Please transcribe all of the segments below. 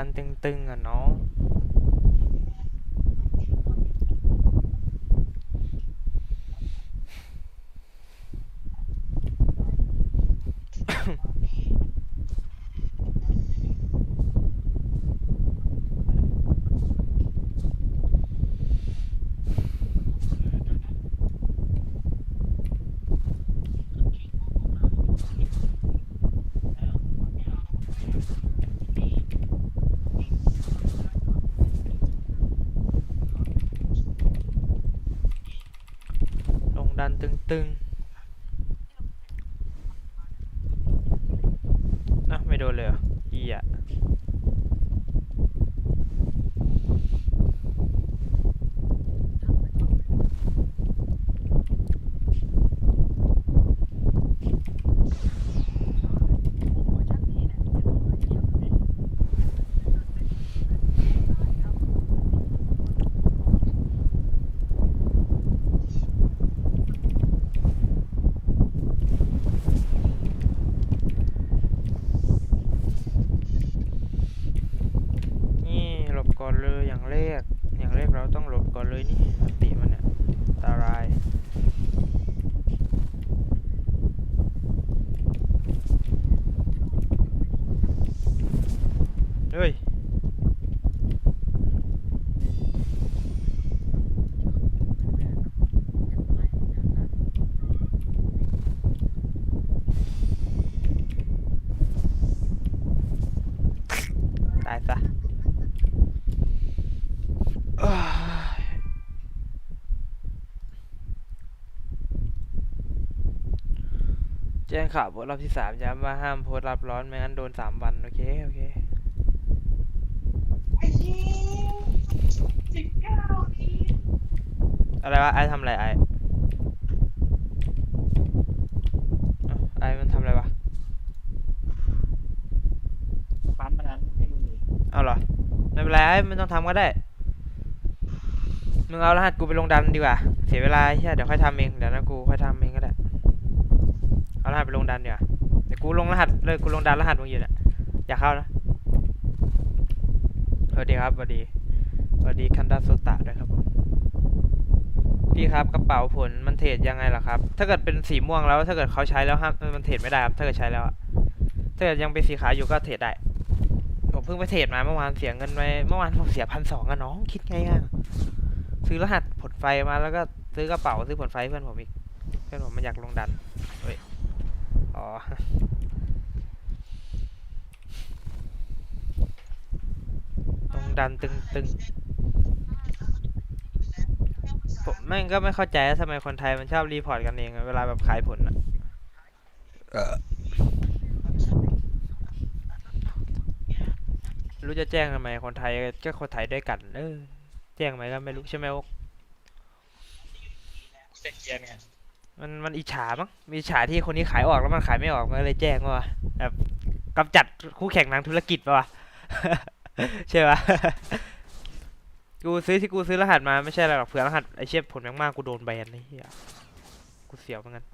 ดันตึงๆ อะน้อง ลงดันตึงๆนะไม่โดนเลยเหรออีอะ นี่หลบก่ อย่างแรก อย่างแรกเราต้องหลบก่อนเลยนี่อัติมันเนี่ยอันตราย เฮ้ย ตายซะเอ้ยแจ้งข่าวโพสต์รอบที่สามย้ำว่าห้ามโพสต์รับร้อนไม่งั้นโดนสามวัน โอเค โอเคไอ้เหี้ยสิบเก้าทีอะไรวะไอ้ทำอะไรไอ้เอ้าไอ้มันทำอะไรวะปั๊มมันนั้นให้มึงดูเอาเหรอไม่เป็นไรไอ้ไม่ต้องทำก็ได้มึงเอารหัสกูไปลงดันดีกว่า เสียเวลาเฮียเดี๋ยวค่อยทำเองเดี๋ยวนะกูค่อยทำเองก็ได้เอา รหัสไปลงดันดีกว่าเดี๋ยวกูลงรหัสเลยกูลงดันรหัสมึงอยู่เนี่ยอย่าเข้านะสวัสดีครับสวัสดีสวัสดีคันดาโซตะด้วยครับผมพี่ครับกระเป๋าผลมันเทรดยังไงล่ะครับ ถ้าเกิดเป็นสีม่วงแล้ว ถ้าเกิดเขาใช้แล้วห้ามมันเทรดไม่ได้ครับถ้าเกิดใช้แล้วถ้าเกิดยังเป็นสีขาวอยู่ก็เทรดได้ผมเพิ่งไปเทรดมาเมื่อวานเสียเงินไปเมื่อวานผมเสียพันสองอะน้องคิดไงอะซื้อรหัสผลไฟมาแล้วก็ซื้อกระเป๋าซื้อผลไฟเพื่อนผมอีก เพื่อนผมมันอยากลงดันเฮ้ย อ๋อลงดันตึงตึงผมแม่งก็ไม่เข้าใจว่าทำไมคนไทยมันชอบรีพอร์ตกันเองอะเวลาแบบขายผลอะรู้จะแจ้งทำไมคนไทยก็คนไทยด้วยกัน เออ แจ้งไหมก็ไม่รู้ใช่ไหมโอ๊คเซ็กเกียร์เนี่ย มันมันอิจฉามั้งมีอิจฉาที่คนนี้ขายออกแล้วมันขายไม่ออกมันก็เลยแจ้งว่าแบบกำจัดคู่แข่งทางธุรกิจป่ะวะใช่ปะกูซื้อที่กูซื้อรหัสมาไม่ใช่อะไรหรอกเผื่อรหัสไอเชี่ยผลแม่งมากกูโดนแบนไอ้เหี้ยกูเสียวเหมือนกัน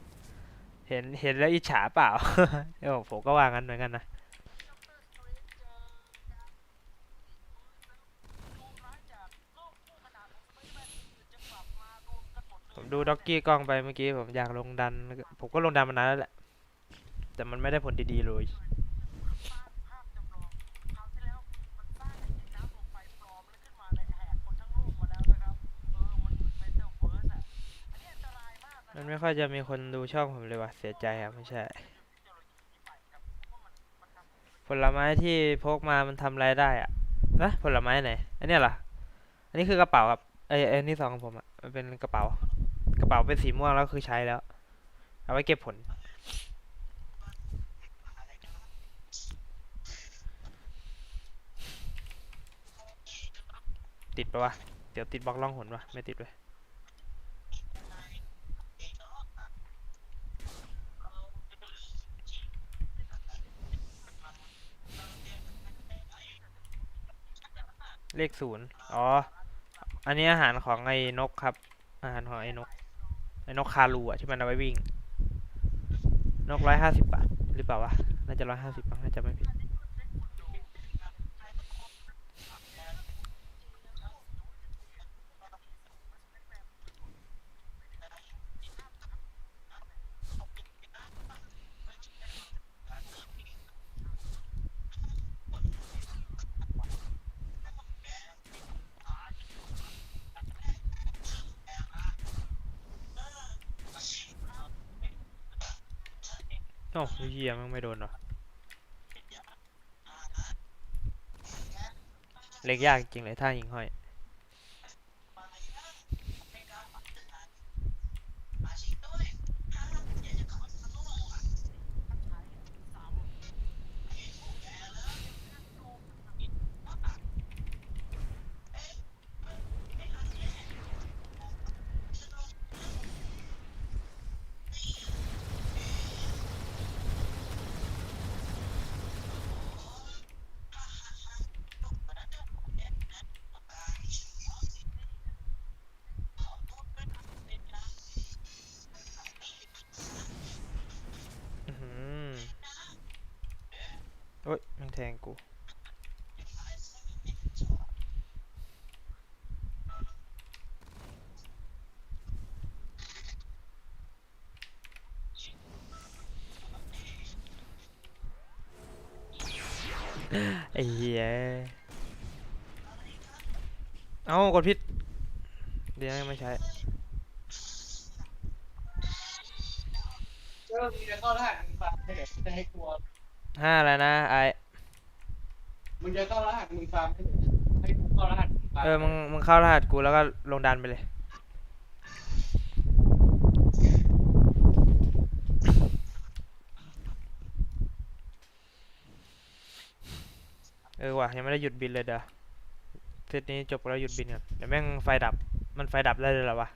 เห็นเห็นแล้วอิจฉาเปล่าเออผมก็ว่างั้นเหมือนกันนะ ผมดูด็อกกี้กล้องไปเมื่อกี้ผมอยากลงดัน ผมก็ลงดันมานานแล้วแหละ แต่มันไม่ได้ผลดีๆเลย มันไม่ค่อยจะมีคนดูช่องผมเลยว่ะ เสียใจครับ ไม่ใช่ ผลไม้ที่พกมามันทำอะไรได้อะนะผลไม้ไหน อันนี้เหรอ อันนี้คือกระเป๋าครับไอ้ไอ้นี่สองของผมอะมันเป็นกระเป๋า ระเป๋าเป็นสีม่วงแล้วคือใช้แล้ว เอาไว้เก็บผล ติดปะวะ เดี๋ยวติดบล็อกล่องหนวะไม่ติดเว้ยเลขศูนย์อ๋อ อันนี้อาหารของไอ้นกครับ อาหารของไอ้นก นกคารูอะที่มันเอาไว้วิ่ง นกร้อยห้าสิบบาทหรือเปล่าวะ น่าจะร้อยห้าสิบบ้างน่าจะไม่ผิด อ้ยเฮียมันไม่โดนหรอเล็กยากจริงเลยท่ายิงห้อย อื้อหือโอ๊ยมัน แทงกู ไอ้เหี้ย เอ้ากดพิษเดี๋ยวไม่ใช้เออมีแต่เข้ารหัสมึงฟาร์มไม่เดี๋ยวจะให้กลัวห้าแล้วนะไอ ออมึงมึงเข้ารหัสกูแล้วก็ลงดันไปเลย เออว่ะยังไม่ได้หยุดบินเลยเด้อเซตนี้จบแล้วหยุดบินก่อนเดี๋ยวแม่งไฟดับมันไฟดับได้เลยเหรอวะ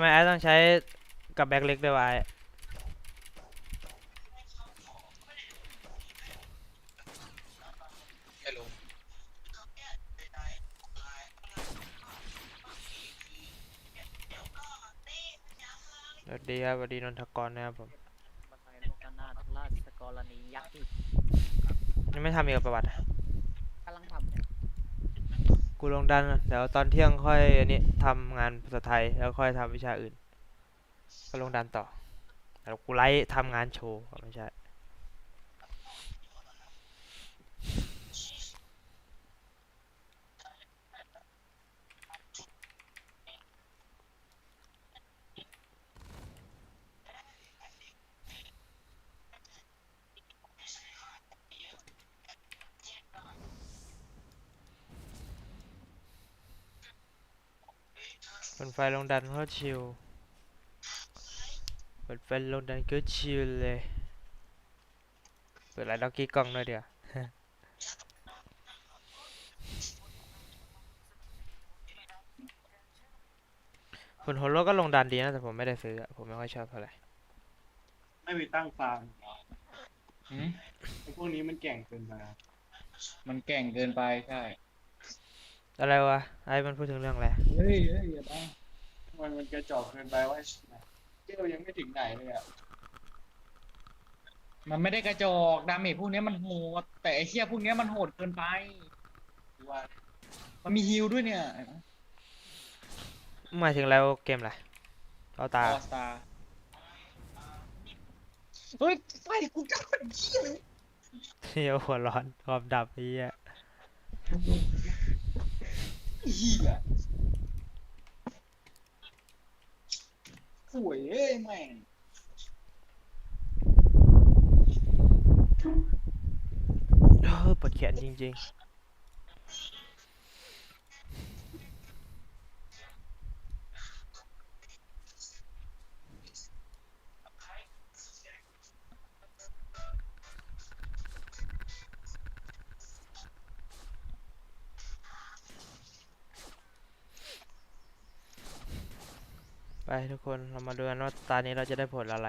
ไมไอ้ต้องใช้กับแบ็คเล็กด้วยวะไอ้ไม่รู้สวัสดีครับสวัสดีนนทกรนะครับผมมาไทยโลกนาถราชกรณียักษ์ที่ยังไม่ทำอีกกับประวัติอะ กำลังทำเนี่ย กูลงดันเดี๋ยวตอนเที่ยงค่อยอันนี้ทำงานภาษาไทยแล้วค่อยทำวิชาอื่น ก็ลงดันต่อแต่กูไลฟ์ทำงานโชว์ไม่ใช่ ฟลงดันก็ชิลเปิดไฟลงดันก็ชิลเลย เปิดไลน์ด็อกกี้กล้องด้วยเดี๋ยวคุณโฮโลก็ลงดันดีนะ แต่ผมไม่ได้ซื้ออะผมไม่ค่อยชอบเท่าไหร่ ไม่ไปตั้งฟาร์มเหรอไอ้พวกนี้มันแก่งเกินไปมันแก่งเกินไปใช่ อะไรวะ ไอ้มันพูดถึงเรื่องอะไร เฮ้ยเฮ้ยอย่าบ้า มันมันกระจอกเกินไปว่าเจ้ายังไม่ถึงไหนเลยอะมันไม่ได้กระจอกดาเมจพวกเนี้ยมันโหดแต่ไอ้เชี่ยพวกเนี้ยมันโหดเกินไป ว่ามันมีฮิลด้วยเนี่ยหมายถึงแล้วเกมอะไรเอาตา ออสตาเฮ้ยไฟกูจะเป็นเชี่ยเลยเที่ยวหัวร้อนความดับไอ้เหี้ยเฮีย สวยเอ้ยแม่งเออปวดแขนจริงๆ ไปทุกคนเรามาดูกันว่าตานี้เราจะได้ผลอะไร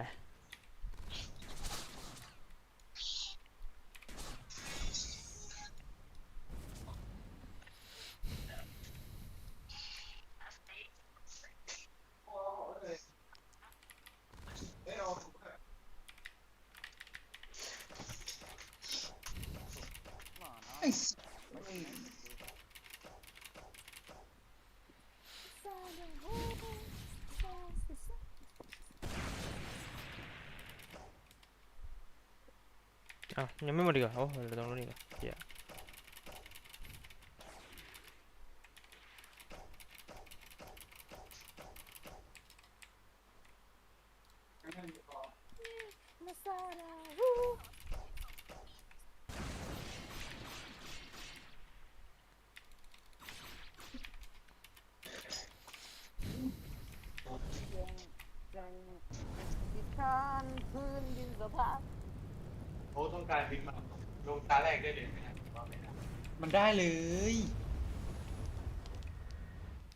ไอ้สัส อ้าวยังไม่หมดอีกเหรอโอ้โหเหลือตรงนู้นอีกเหรอเหี้ย ดิฉันพื้นดินสะพาน โอ้ต้องการบินมาลงตาแรกได้เลยไหมครับว่าไม่ได้มันได้เลย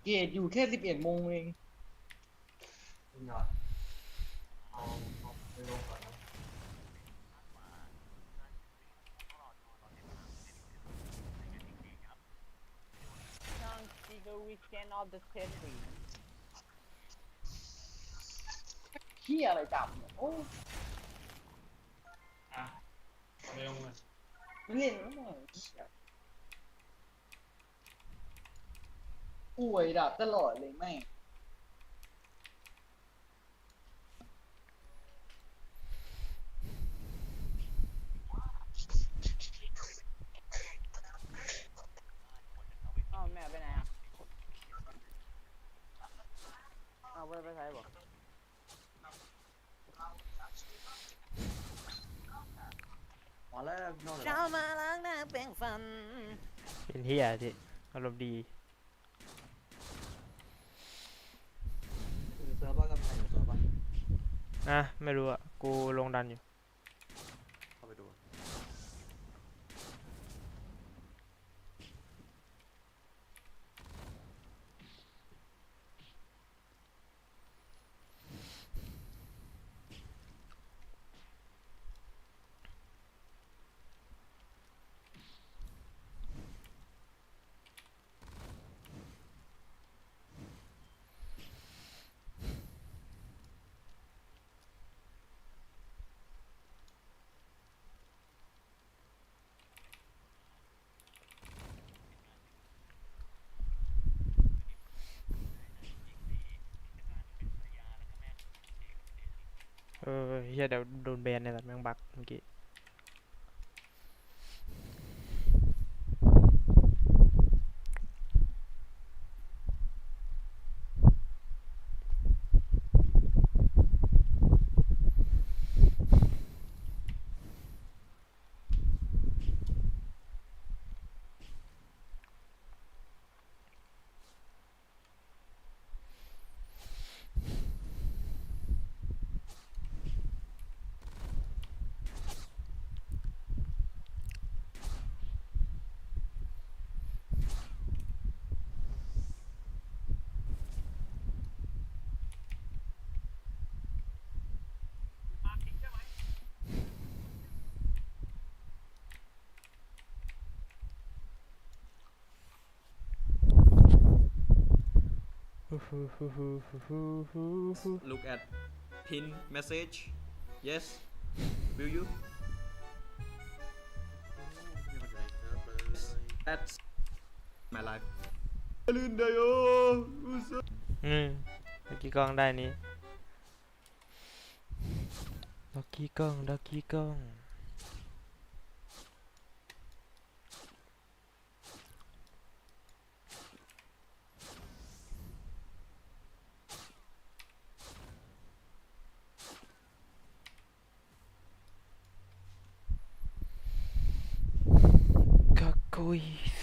เกตอยู่แค่สิบเอ็ดโมงเองจริงเหรอเอาเอาไปลงก่อนนะนั่งซีเดอร์วีเคนออฟเดอะเซนรีเฮียอะไรจับเนี่ยโอ้อะ เร็วมาเล่นแล้วหน่อยเหี้ยป่วยดับตลอดเลยแม่ง อ้าวแม่ไปไหนอะอ้าวไปไปไหนบ่ มาแล้วนอนเลย เช้า มาล้างหน้าแปรงฟัน เป็นเฮียที่อารมณ์ดีเซิร์ฟว่ากับใครอยู่เซิร์ฟว่าอะไม่รู้อะ กูลงดันอยู่ เออเฮียเดี๋ยวโดนแบนในสัตว์แมงบักเมื่อกี้ look at pin message yes will you that's my life ลื่นได้โอ้ อืมเมื่อกี้กล้องได้นี้ด็อกกี้กล้องด็อกกี้กล้อง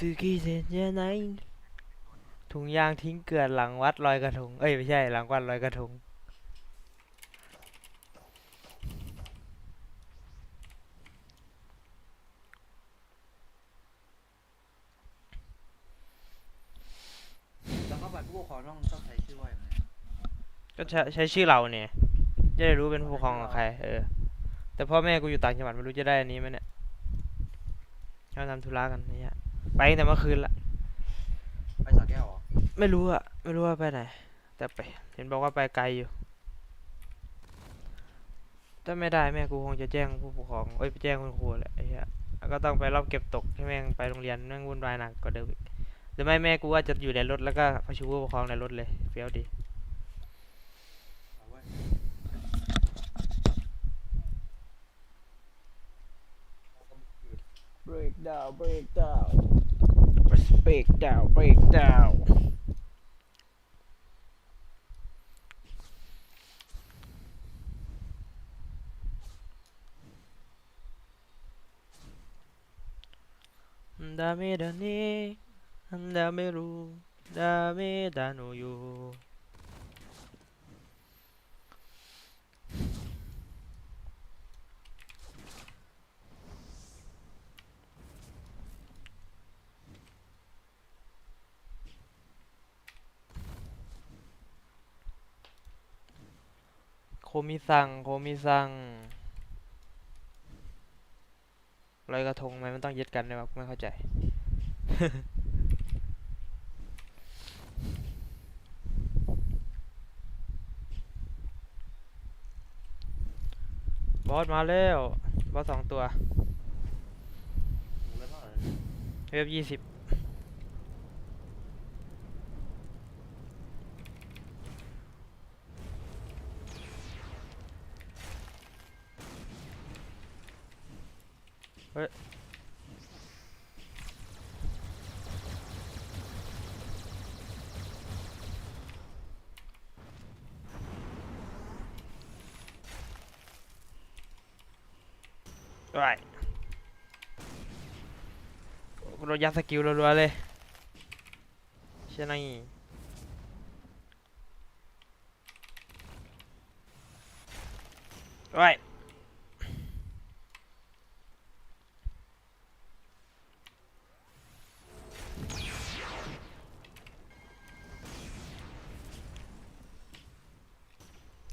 ซื้อกี่เซนเยอะไหนถุงยางทิ้งเกลือนหลังวัดลอยกระทง เอ้ยไม่ใช่หลังวัดลอยกระทง แล้วก็บัตรผู้ปกครองต้องใช้ชื่อไรก็ใช้ชื่อเราเนี่ย จะได้รู้เป็นผู้ปกครองของใคร เออ แต่พ่อแม่กูอยู่ต่างจังหวัดไม่รู้จะได้อันนี้ไหมเนี่ยเขาทำธุระกันเนี่ย ไปตั้งแต่เมื่อคืนละ ไปสระแก้วเหรอไม่รู้อะไม่รู้ว่าไปไหน แต่ไป เห็นบอกว่าไปไกลอยู่ ถ้าไม่ได้แม่กูคงจะแจ้งผู้ปกครองเอ้ยไปแจ้งคุณครูแหละไอ้เหี้ยแล้วก็ต้องไปรอบเก็บตกให้แม่งไปโรงเรียนแม่งวุ่นวายหนักกว่าเดิมอีกหรือไม่แม่กูว่าจะอยู่ในรถแล้วก็ประชุมผู้ปกครองในรถเลยเฟี้ยวดีเอาเว้ย break down break down Break down, break down. Dame da dame ru, dame. คมิซัง โคมิซังลอยกระทงไหมมันต้องยึดกันด้วยวะไม่เข้าใจ บอสมาแล้ว บอสสองตัวเว็บยี่สิบ เฮ้ยไปโดนยัดสกิลรัวๆเลยเช่นนี่ไป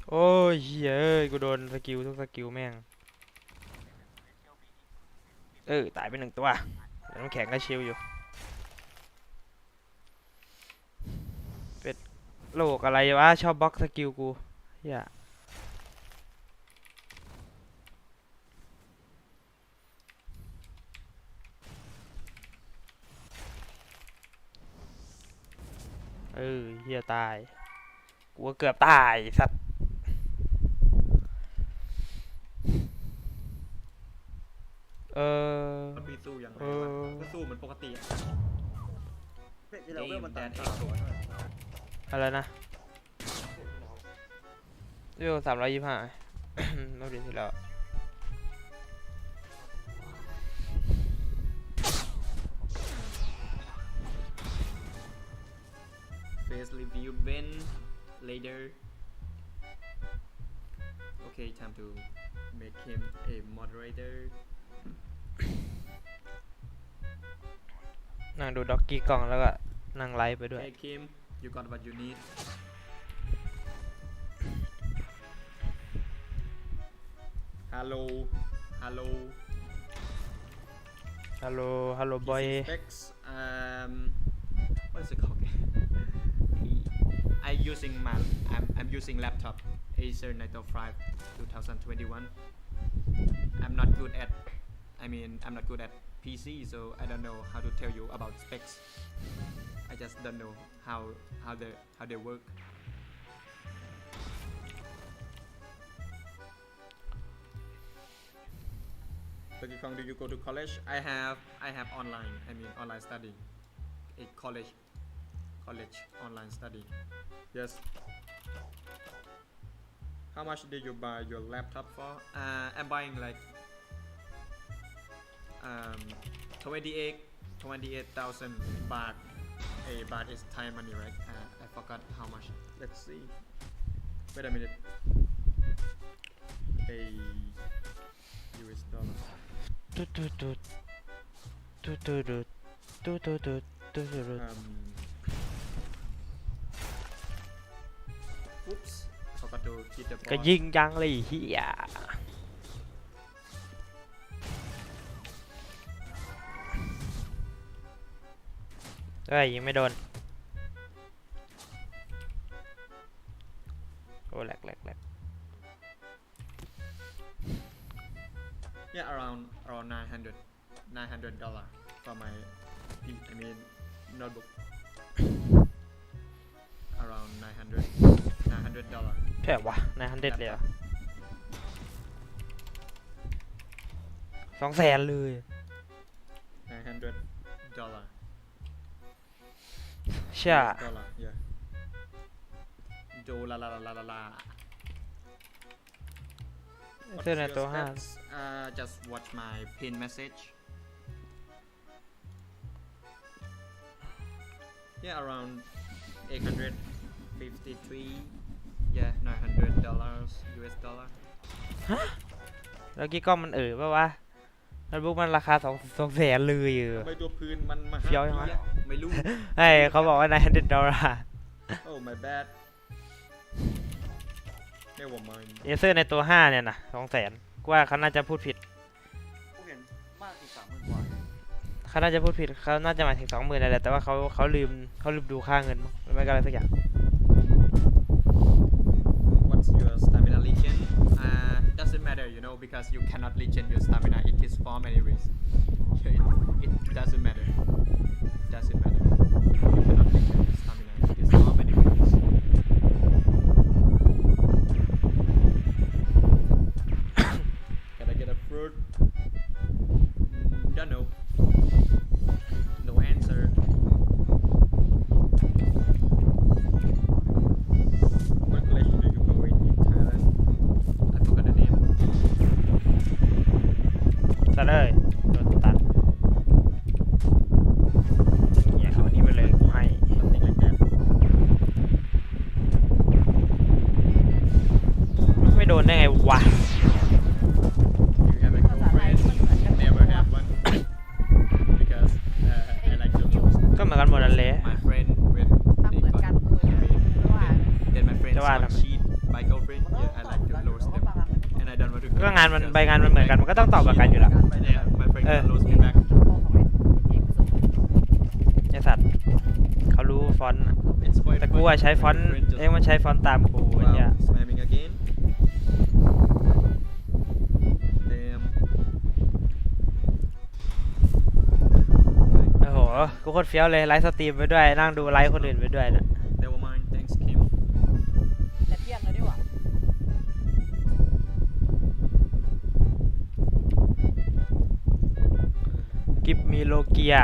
โอ้ยเฮ้ยเอ้ยกูโดนสกิลทุกสกิลแม่ง เออ ตายไปหนึ่งตัวน้ำแข็งก็ชิลอยู่ เป็ดโลกอะไรวะ ชอบบล็อกสกิลกูเฮียเออเฮียตาย กูเกือบตายสัตว์เออ สู้เหมือนปกติอะที่เราเวลมันต่างเกมอะไรนะวิวสามร้อยยี่ห้าเมื่อเดือนที่แล้วเฟสรีวิวเบน later okay time to make him a moderator นั่งดูด็อกกี้กล่องแล้วก็นั่งไลฟ์ไปด้วย hey Kim you got what you need hello hello ฮัลโหล ฮัลโหลบอย Using specs um what is it called I using my I'm, I'm using laptop Acer Nitro 5 2021 I'm not good at I mean I'm not good at PC so I don't know how to tell you about specs I just don't know how how they how they work Donkey Kong, do you go to college? I have I have online. I mean online study. A college college online study. Yes. How much did you buy your laptop for? Uh, I'm buying like um 28 28,000 baht. A baht is Thai money, right? Uh, I forgot how much. Let's see. Wait a minute. A US dollar. ตุ๊ดตุ๊ดตุ๊ดตุ๊ดตุ๊ดตุ๊ดตุ๊ดตุ๊ดตุ๊ดตุ๊ดตุ๊ด Um, oops, forgot to hit the ก็ ball. ยิงจังเลยเฮีย เอ้ยยิงไม่โดนโอ้แหลกแหลกแหลก Yeah, around around 900 900 dollar for my P- I mean notebook. Around 900 900 dollar. ใช่วะนายฮันเด็ดเลยเหรอสองแสนเลย hundred dollar ใช่ dollar yeah dollar la la la la la เสื้อในตัวห้า uh just watch my pin message yeah around 853 yeah 900 dollars US dollar แล้วกี้กล้องมันเอ๋อป่าวะโน้ตบุ๊กมันราคาสองสองแสนเลยเออ ทำไมตัวพื้นมันมาเฟี้ยวยังวะ ไม่รู้ไอ้เขาบอกว่านายเด็ดดอลลาร์ oh my bad never mind เอเซอร์ในตัวห้าเนี่ยนะสองแสนกูว่าเขาน่าจะพูดผิดกูเห็นมากถึงสามหมื่นกว่าเขาน่าจะพูดผิดเขาน่าจะหมายถึงสองหมื่นอะไรแต่ว่าเขาเขาลืมเขาลืมดูค่าเงินมั้งหรือไม่ก็อะไรสักอย่าง what's your stamina legion uh doesn't matter you know because you cannot legion your stamina in this form anyways it, it doesn't matter then my friends Thế ba got làm- cheat my girlfriend. Yeah, I like to roast them. And I don't want to ก็งานมันใบงานมันเหมือนกันมันก็ต้องตอบแบบกันอยู่แล้ว Yeah, my friend Eh. can roast me back. ไอสัตว์เขารู้ฟอนต์อะ It's quite แต่กู fun. อะใช้ฟอนต์ My friend just เอ้ยมันใช้ฟอนต์ตามกูไอ้เนี่ย Wow, spamming again. Damn. โอ้โห กูโคตรเฟี้ยวเลย ไลฟ์สตรีมไปด้วย นั่งดูไลฟ์คนอื่นไปด้วยนะ มี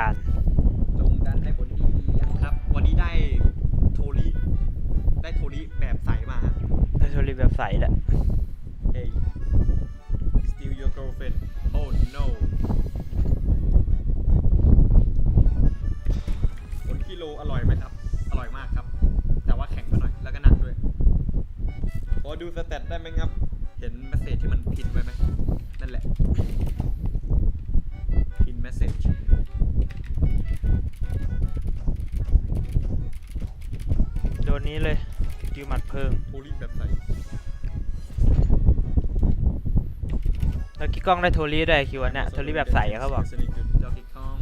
กี้กล้องได้โทรีด้วยคิวอันเนี้ยโทรีแบบใสอะเขาบอก Listening to Donkey Kong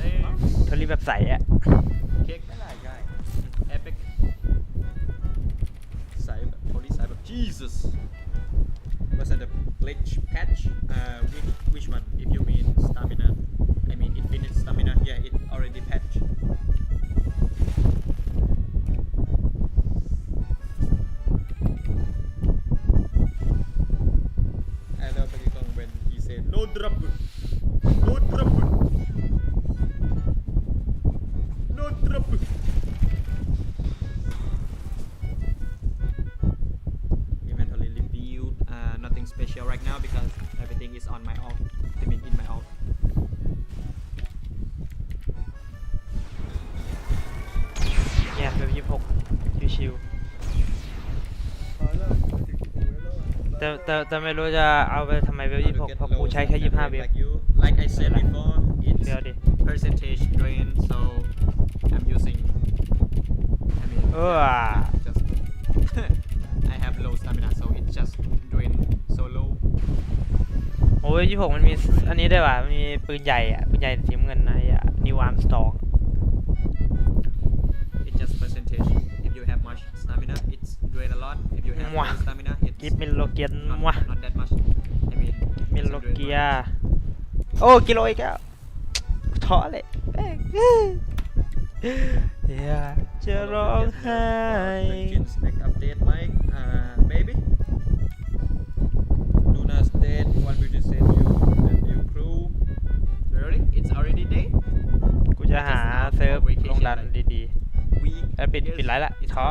Damn โทรีแบบใสอะ แต่แต่แต่ไม่รู้จะเอาไปทำไมเวล How ยี่ to หก get เพราะ low กูใช้แค่ standard ยี่ห้า rate เวฟ Like you, like I said before, it's เดี๋ยวดิ percentage drain. So I'm using. I mean, เออ just I have low stamina, so it just drain so low. โอ้ยยี่หกมันมีอันนี้ด้วยว่ะมันมีปืนใหญ่อะปืนใหญ่สีน้ำเงินนะไอ้อะนิวอาร์มสตอง It's just percentage. If you have much stamina, it's drain a lot. If you have Mwah. low stamina, it's กิฟมินโลเกียน not, วะ not that much. I mean, มิน doesn't โล drain เกีย much. โอ้ กิโลอีกแล้วท้อเลยแม่งอยากจะร้องไห้ Legends next update like uh, maybe Luna state one will send you and new crew really it's already day จะหา just out เซิร์ฟ for vacation, ลงดัน like ดี week ๆเอ้ยปิด yes, ปิดไลฟ์ละ it's ท้อ